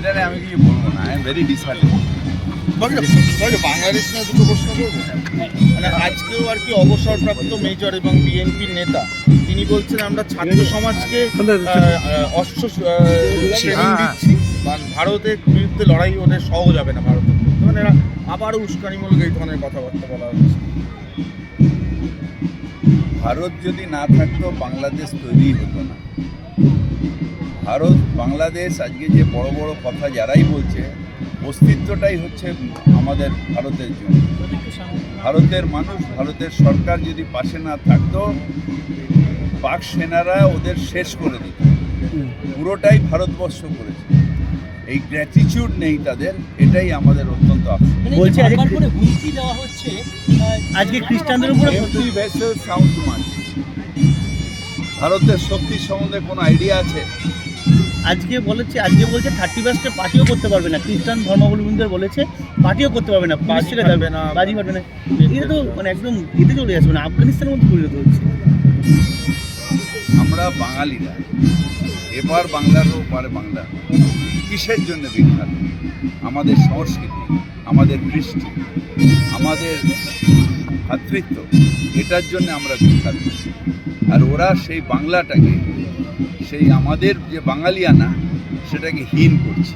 এটা আমি কিছু বলব না? আই এম ভেরি বাংলাদেশ নিয়ে দুটো প্রশ্ন করব। মানে আজকেও আর কি অবসরপ্রাপ্ত মেজর এবং বিএনপির নেতা তিনি বলছেন আমরা ছাত্র সমাজকে আহ, আহ, অস্ত্র ট্রেনিং দিচ্ছি। ভারতের বিরুদ্ধে লড়াই ওদের সহজ হবে না ভারতের মানে এরা আবারও উস্কানিমূলক এই ধরনের কথাবার্তা বলা হচ্ছে। ভারত যদি না থাকতো বাংলাদেশ তৈরি হতো না। ভারত বাংলাদেশ আজকে যে বড় বড় কথা যারাই বলছে অস্তিত্বটাই হচ্ছে আমাদের ভারতের জন্য। ভারতের মানুষ ভারতের সরকার যদি পাশে না থাকতো পাক সেনারা ওদের শেষ করে দিত। পুরোটাই ভারতবর্ষ করেছে। এই গ্র্যাটিচিউড নেই তাদের এটাই আমাদের অত্যন্ত বলছি বলছে আজকে- হুমকি দেওয়া হচ্ছে আজকে খ্রিস্টানদের উপরে এমটি ভেসেল সাউন্ড ভারতের শক্তি সম্বন্ধে কোনো আইডিয়া আছে? আজকে বলেছে আজকে বলছে থার্টি ফার্স্টে পার্টিও করতে পারবে না। খ্রিস্টান ধর্মাবলম্বীদের বলেছে পার্টিও করতে পারবে না। বাজি যাবে না। বাজি পারবে না। এটা তো মানে একদম এতে চলে যাচ্ছে মানে আফগানিস্তানের মধ্যে পরিণত হচ্ছে। আমরা বাঙালিরা এবার বাংলার ওপারে বাংলা কিসের জন্য বিখ্যাত? আমাদের সংস্কৃতি আমাদের কৃষ্টি আমাদের ভাতৃত্ব এটার জন্য আমরা বিখ্যাত। আর ওরা সেই বাংলাটাকে সেই আমাদের যে বাঙালিয়ানা সেটাকে হীন করছে।